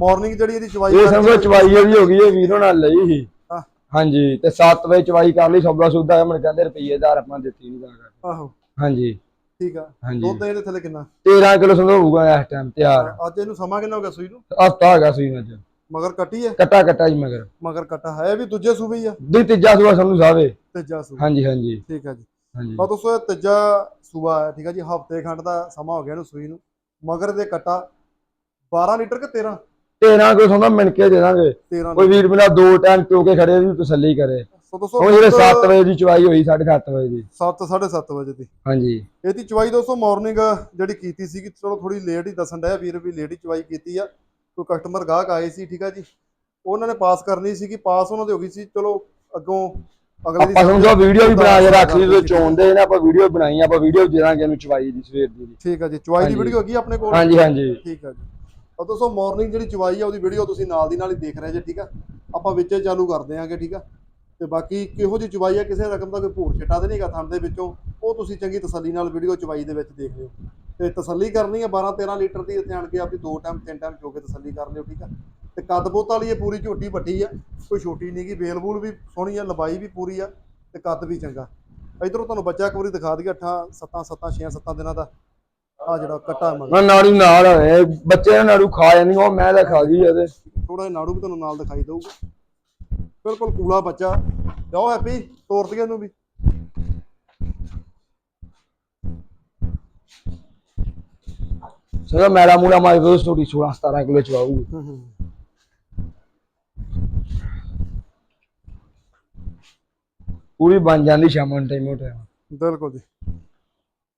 ਮਾਰਨਿੰਗ ਜਿਹੜੀ ਇਹਦੀ ਚਵਾਈ ਇਹ ਸਮਝੋ ਚਵਾਈ ਇਹਦੀ ਹੋ ਗਈ ਇਹ ਵੀਰੋ ਨਾਲ ਲਈ ਸੀ। ਹਾਂ। ਹਾਂਜੀ ਤੇ 7 ਵਜੇ ਚਵਾਈ ਕਰ ਲਈ ਸੌਦਾ ਸੁਦਾ ਮੈਨੂੰ ਕਹਿੰਦੇ ਰੁਪਏ ਦਾ ਆਪਾਂ ਦਿੱਤੀ ਨਹੀਂ ਤਾਂ ਆਹੋ। ਹਾਂਜੀ। ਠੀਕ ਆ। ਹਾਂਜੀ। ਦੁੱਧ ਇਹਦੇ ਥੱਲੇ ਕਿੰਨਾ? 13 ਕਿਲੋ ਸਮਝੋ ਹੋਊਗਾ ਇਸ ਟਾਈਮ ਤਿਆਰ। ਅੱਜ ਇਹਨੂੰ ਸਮਾਂ ਕਿੰਨਾ ਹੋ ਗਿਆ ਸੂਈ ਨੂੰ? ਹਫਤਾ ਹੈਗਾ ਸੂਈ ਅੱਜ। ਮਗਰ ਕੱਟੀ ਹੈ ਕੱਟਾ ਕੱਟਾ ਜੀ ਮਗਰ। ਮਗਰ ਕੱਟਾ ਹੈ ਵੀ ਦੂਜੇ ਸੂਬੇ ਹੀ ਆ? ਦੀ ਤੀਜਾ ਸੂਆ ਸਮਝੂ ਸਾਵੇ। ਤੀਜਾ ਸੂਬਾ। ਹਾਂਜੀ ਹਾਂਜੀ। ਠੀਕ ਆ ਜੀ। ਹਾਂਜੀ। ਤਾਂ ਦੋਸਤੋ ਇਹ ਤੀਜਾ ਸੂਬਾ ਹੈ ਠੀਕ ਆ ਜੀ। ਹਫ਼ਤੇ ਖੰਡ ਦਾ ਸਮਾਂ ਹੋ ਗਿਆ ਇਹਨੂੰ ਸੂਈ ਨੂੰ। ਮਗਰ ਦੇ ਕੱਟਾ 12 ਲੀਟਰ ਕਿ 13 13 ਕਿਲੋ ਸਮਝੋ ਮਿਣ ਕੇ ਦੇ ਦਾਂਗੇ। 13 ਕੋਈ ਵੀਰ ਮੇਰਾ ਦੋ ਟਾਈਮ ਪਿਓ ਕੇ ਖੜੇ ਦੀ ਤਸੱਲੀ ਕਰੇ। ਸੋ ਉਹ ਜਿਹੜੇ 7 ਵਜੇ ਦੀ ਚਵਾਈ ਹੋਈ 7:30 ਵਜੇ ਦੀ। 7 7:30 ਵਜੇ ਦੀ। ਹਾਂਜੀ। ਇਹਦੀ ਚਵਾਈ ਦੋਸਤੋ ਮਾਰਨਿੰਗ ਜਿਹੜੀ ਕੀਤੀ ਸੀਗੀ ਚਲੋ ਥੋੜੀ ਲੇਟ ਹੀ ਦੱਸਣ ਡਿਆ ਵੀਰ ਵੀ ਲੇਟ ਹੀ ਚਵਾਈ ਕੀਤੀ ਆ। ਕੋਈ ਕਸਟਮਰ ਗਾਹਕ ਆਏ ਸੀ ਠੀਕ ਆ ਜੀ। ਉਹਨਾਂ ਨੇ ਪਾਸ ਕਰਨੀ ਸੀਗੀ ਪਾਸ ਉਹਨਾਂ ਦੀ ਹੋ ਗਈ ਸੀ ਚਲੋ ਅੱਗੋਂ ਅਗਲੇ ਸਮਝੋ ਵੀਡੀਓ ਵੀ ਬਣਾ ਕੇ ਰੱਖ ਲਈ ਤੇ ਚੋਣਦੇ ਨੇ ਆਪਾਂ ਵੀਡੀਓ ਬਣਾਈ ਆਪਾਂ ਵੀਡੀਓ ਦੇ ਦਾਂਗੇ ਇਹਨੂੰ ਚਵਾਈ ਦੀ ਸਵੇਰ ਦੀ। ਠੀਕ ਆ ਜੀ ਚਵਾਈ ਦੀ। ਵੀਡੀਓ ਹੈਗੀ ਆਪਣੇ ਕੋਲ? ਹਾਂਜੀ ਹਾਂਜੀ। ਠੀਕ ਆ ਜੀ। ਤਾਂ ਦੋਸਤੋ ਮਾਰਨਿੰਗ ਜਿਹੜੀ ਚਵਾਈ ਆ, ਉਹਦੀ ਵੀਡੀਓ ਤੁਸੀਂ ਨਾਲ ਦੀ ਨਾਲ ਹੀ ਦੇਖ ਰਹੇ ਜੇ, ਠੀਕ ਆ? ਆਪਾਂ ਵਿੱਚੇ ਚਾਲੂ ਕਰ ਦਿਆਂਗੇ ਠੀਕ ਆ? ਤੇ ਬਾਕੀ ਕਿਹੋ ਜਿਹੀ ਚਵਾਈ ਆ, ਕਿਸੇ ਰਕਮ ਦਾ ਕੋਈ ਭੂਰ ਛਟਾ ਤੇ ਨਹੀਂਗਾ ਥਣ ਦੇ ਵਿੱਚੋਂ, ਉਹ ਤੁਸੀਂ ਚੰਗੀ ਤਸੱਲੀ ਨਾਲ ਵੀਡੀਓ ਚਵਾਈ ਦੇ ਵਿੱਚ ਦੇਖ ਲਿਓ। ਤੇ ਤਸੱਲੀ ਕਰਨੀ ਆ 12 13 ਲੀਟਰ ਦੀ, ਇੱਥੇ ਆਣ ਕੇ ਆਪਣੀ ਦੋ ਟਾਈਮ ਤਿੰਨ ਟਾਈਮ ਚੋ ਕੇ ਤਸੱਲੀ ਕਰ ਲਿਓ, ਠੀਕ ਆ? ਤੇ ਕੱਦ ਬੋਤ ਵਾਲੀ ਇਹ ਪੂਰੀ ਝੋਟੀ ਵੱਡੀ ਆ, ਕੋਈ ਛੋਟੀ ਨਹੀਂਗੀ ਬੇਲ ਬੂਲ ਵੀ ਸੋਹਣੀ ਆ, ਲੰਬਾਈ ਵੀ ਪੂਰੀ ਆ, ਤੇ ਕੱਦ ਵੀ ਚੰਗਾ। ਇਧਰੋਂ ਤੁਹਾਨੂੰ ਬੱਚਾ ਇੱਕ ਵਾਰੀ ਦਿਖਾ ਦਈਏ 8 7 7 6 7 ਦਿਨਾਂ ਦਾ। ਆ ਜਿਹੜਾ ਕੱਟਾ ਮਗਰ ਮੈਂ ਨਾੜੂ ਨਾਲ ਹੋਏ ਬੱਚੇ ਨੇ ਨਾੜੂ ਖਾ ਜਾਂਦੀ ਉਹ ਮੈਂ ਤਾਂ ਖਾ ਗਈ ਇਹਦੇ। ਥੋੜਾ ਜਿਹਾ ਨਾੜੂ ਵੀ ਤੁਹਾਨੂੰ ਨਾਲ ਦਿਖਾਈ ਦਊਗਾ। ਬਿਲਕੁਲ ਕੂਲਾ ਬੱਚਾ। ਜਾਓ ਹੈਪੀ ਤੋਰ ਦਈਏ ਇਹਨੂੰ ਵੀ। ਸੋ ਮੈਲਾ ਮੂਲਾ ਮਾਰ ਦੋ ਛੋਟੀ 16 17 ਕਿਲੋ ਹੂੰ ਪੂਰੀ ਬਣ ਜਾਂਦੀ ਸ਼ਾਮਾਂ ਨੂੰ ਟਾਈਮ ਟਾਈਮ ਬਿਲਕੁਲ ਜੀ।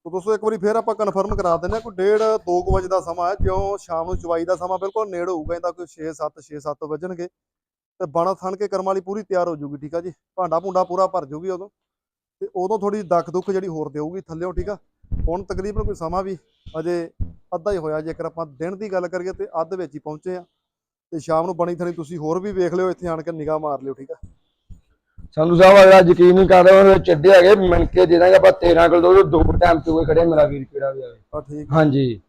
ਤੋ ਦੋਸਤੋ, ਇੱਕ ਵਾਰੀ ਫੇਰ ਆਪਾਂ ਕਨਫਰਮ ਕਰਾ ਦਿੰਦੇ ਹਾਂ ਕੋਈ ਡੇਢ 2 ਵਜੇ ਦਾ ਸਮਾਂ ਹੈ। ਜਿਉਂ ਸ਼ਾਮ ਨੂੰ ਚਵਾਈ ਦਾ ਸਮਾਂ ਬਿਲਕੁਲ ਨੇੜ ਹੋਊਗਾ, ਇਹਦਾ ਕੋਈ 6 7 6 7 ਵੱਜਣਗੇ। ਤੇ ਬਾਣਾ ਥਣ ਕੇ ਕਰਮ ਵਾਲੀ ਪੂਰੀ ਤਿਆਰ ਹੋ ਜੂਗੀ, ਠੀਕ ਆ ਜੀ? ਭਾਂਡਾ ਭੁੰਡਾ ਪੂਰਾ ਭਰ ਜੂਗੀ ਉਦੋਂ। ਤੇ ਉਦੋਂ ਥੋੜੀ ਦੱਖ ਦੁੱਖ ਜਿਹੜੀ ਹੋਰ ਦੇਊਗੀ ਥੱਲਿਓਂ ਠੀਕ ਆ? ਹੁਣ ਤਕਰੀਬਨ ਕੋਈ ਸਮਾਂ ਵੀ ਅਜੇ ਅੱਧਾ ਹੀ ਹੋਇਆ, ਜੇਕਰ ਆਪਾਂ ਦਿਨ ਦੀ ਗੱਲ ਕਰੀਏ ਤੇ ਅੱਧ ਵਿੱਚ ਹੀ ਪਹੁੰਚੇ ਆ। ਤੇ ਸ਼ਾਮ ਨੂੰ ਬਣੀ ਥਣੀ ਤੁਸੀਂ ਹੋਰ ਵੀ ਵੇਖ ਲਿਓ, ਇੱਥੇ ਆਣ ਕੇ ਨਿਗਾਹ ਮਾਰ ਲਿਓ, ਠੀਕ ਆ? ਸੰਧੂ ਸਾਹਿਬ ਅਗਲਾ ਯਕੀਨ ਨਹੀਂ ਕਰਦਾ ਉਹ ਚੱਡੇ ਹੈਗੇ ਮਿਣ ਕੇ ਦੇ ਦਾਂਗੇ ਆਪਾਂ 13 ਕਿਲੋ ਦੋ ਦੋ ਟਾਈਮ ਤੇ ਹੋਏ ਖੜੇ ਮੇਰਾ ਵੀਰ ਕਿਹੜਾ ਵੀ ਆਵੇ। ਆ ਠੀਕ। ਹਾਂਜੀ।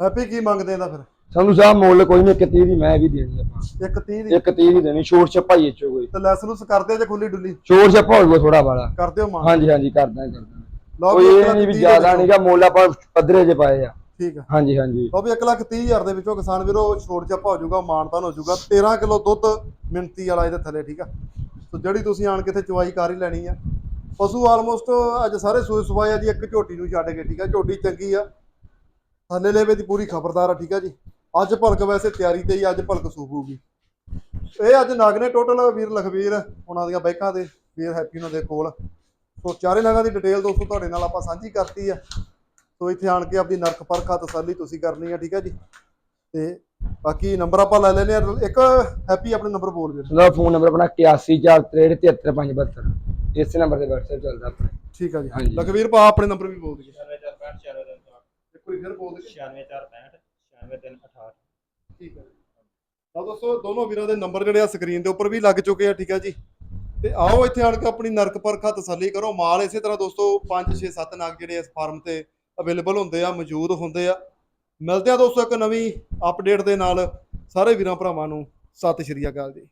ਹੈਪੀ ਕੀ ਮੰਗਦੇ ਇਹਦਾ ਫਿਰ? ਸੰਧੂ ਸਾਹਿਬ ਮੁੱਲ ਕੋਈ ਨਹੀਂ ਇੱਕ 30 ਦੀ ਮੈਂ ਵੀ ਦੇਣੀ ਆਪਾਂ। ਇੱਕ 30 ਦੀ? ਇੱਕ 30 ਦੀ ਦੇਣੀ ਛੋਟ ਛਪਾਈ ਚੋ ਕੋਈ। ਤੇ ਲੈਸ ਲੂਸ ਕਰਦੇ ਜੇ ਖੁੱਲੀ ਡੁੱਲੀ। ਛੋਟ ਛਪਾ ਹੋਊਗਾ ਥੋੜਾ ਬਾਲਾ ਕਰਦੇ ਹੋ ਮਾਂ ਹਾਂਜੀ ਹਾਂਜੀ ਕਰਦਾ ਕਰਦਾ ਲਓ ਕੋਈ ਵੀ ਇਹ ਨਹੀਂ ਵੀ ਜ਼ਿਆਦਾ ਨਹੀਂਗਾ ਮੁੱਲ ਆਪਾਂ ਪੱਧਰੇ ਜੇ ਪਾਏ ਆ। ਠੀਕ ਆ। ਹਾਂਜੀ ਹਾਂਜੀ। ਲਓ ਵੀ 1 ਲੱਖ 30 ਹਜ਼ਾਰ ਦੇ ਵਿੱਚੋਂ ਕਿਸਾਨ ਵੀਰੋ ਛੋੜ ਚੱਪਾ ਹੋ ਜਾਊਗਾ ਮਾਨਤਾਨ ਹੋ ਜਾਊਗਾ। 13 ਕਿਲੋ ਦੁੱਧ ਮਿੰਤੀ ਵਾਲਾ ਇਹਦੇ ਥੱਲੇ ਠੀਕ ਆ। ਸੋ ਜਿਹੜੀ ਤੁਸੀਂ ਆਣ ਕੇ ਇੱਥੇ ਚਵਾਈ ਕਰ ਹੀ ਲੈਣੀ ਆ। ਪਸ਼ੂ ਆਲਮੋਸਟ ਅੱਜ ਸਾਰੇ ਸੂਏ ਸਵਾਏ ਆ ਜੀ ਇੱਕ ਝੋਟੀ ਨੂੰ ਛੱਡ ਕੇ ਠੀਕ ਆ। ਝੋਟੀ ਚੰਗੀ ਆ। ਥੱਲੇ ਲੇਵੇ ਦੀ ਪੂਰੀ ਖਬਰਦਾਰ ਆ ਠੀਕ ਆ ਜੀ। ਅੱਜ ਭਲਕ ਵੈਸੇ ਤਿਆਰੀ ਤੇ ਹੀ ਅੱਜ ਭਲਕ ਸੂਬੂਗੀ ਇਹ ਅੱਜ ਨਗ ਨੇ ਟੋਟਲ ਵੀਰ ਲਖਵੀਰ ਉਹਨਾਂ ਦੀਆਂ ਬਾਈਕਾਂ ਦੇ ਵੀਰ ਹੈਪੀ ਉਹਨਾਂ ਦੇ ਕੋਲ। ਸੋ ਚਾਰੇ ਨਗਾਂ ਦੀ ਡਿਟੇਲ ਦੋਸਤੋ ਤੁਹਾਡੇ ਨਾਲ ਆਪਾਂ ਸਾਂਝੀ ਕਰਤੀ ਆ। ਸੋ ਇੱਥੇ ਆਣ ਕੇ ਆਪਣੀ ਨਰਕ ਪਰਖਾ ਤਸੱਲੀ ਤੁਸੀਂ ਕਰਨੀ ਆ ਠੀਕ ਹੈ ਜੀ? ਤੇ ਬਾਕੀ ਨੰਬਰ ਆਪਾਂ ਲੈ ਲੈਨੇ ਆ। ਇੱਕ ਹੈਪੀ ਆਪਣੇ ਨੰਬਰ ਬੋਲ ਵੀਰ। ਉਹਦਾ ਫੋਨ ਨੰਬਰ ਆਪਣਾ 8143373572 ਇਸੇ ਨੰਬਰ ਤੇ WhatsApp ਚੱਲਦਾ ਆਪਣਾ। ਠੀਕ ਆ ਜੀ। ਹਾਂਜੀ। ਲਖਵੀਰ ਭਾ ਆਪਣੇ ਨੰਬਰ ਵੀ ਬੋਲ ਦਈਏ। 9465 ਇੱਕ ਵਾਰੀ ਫਿਰ ਬੋਲ ਦਈਏ। 96465 96368 ਠੀਕ ਹੈ ਤਾਂ ਦੋਸਤੋ, ਦੋਨੋਂ ਵੀਰਾਂ ਦੇ ਨੰਬਰ ਜਿਹੜੇ ਆ ਸਕਰੀਨ ਦੇ ਉੱਪਰ ਵੀ ਲੱਗ ਚੁੱਕੇ ਆ, ਠੀਕ ਆ ਜੀ। ਤੇ ਆਓ ਇੱਥੇ ਆਣ ਕੇ ਆਪਣੀ ਨਰਕ ਪਰਖਾ ਤਸੱਲੀ ਕਰੋ। ਮਾਲ ਇਸੇ ਤਰ੍ਹਾਂ ਦੋਸਤੋ 5 6 7 ਨਗ ਜਿਹੜੇ ਇਸ ਫਾਰਮ ਤੇ ਅਵੇਲੇਬਲ ਹੁੰਦੇ ਆ, ਮੌਜੂਦ ਹੁੰਦੇ ਆ। ਮਿਲਦੇ ਆ ਦੋਸਤੋ ਇੱਕ ਨਵੀਂ ਅਪਡੇਟ ਦੇ ਨਾਲ। ਸਾਰੇ ਵੀਰਾਂ ਭਰਾਵਾਂ ਨੂੰ ਸਤਿ ਸ਼੍ਰੀ ਅਕਾਲ ਜੀ।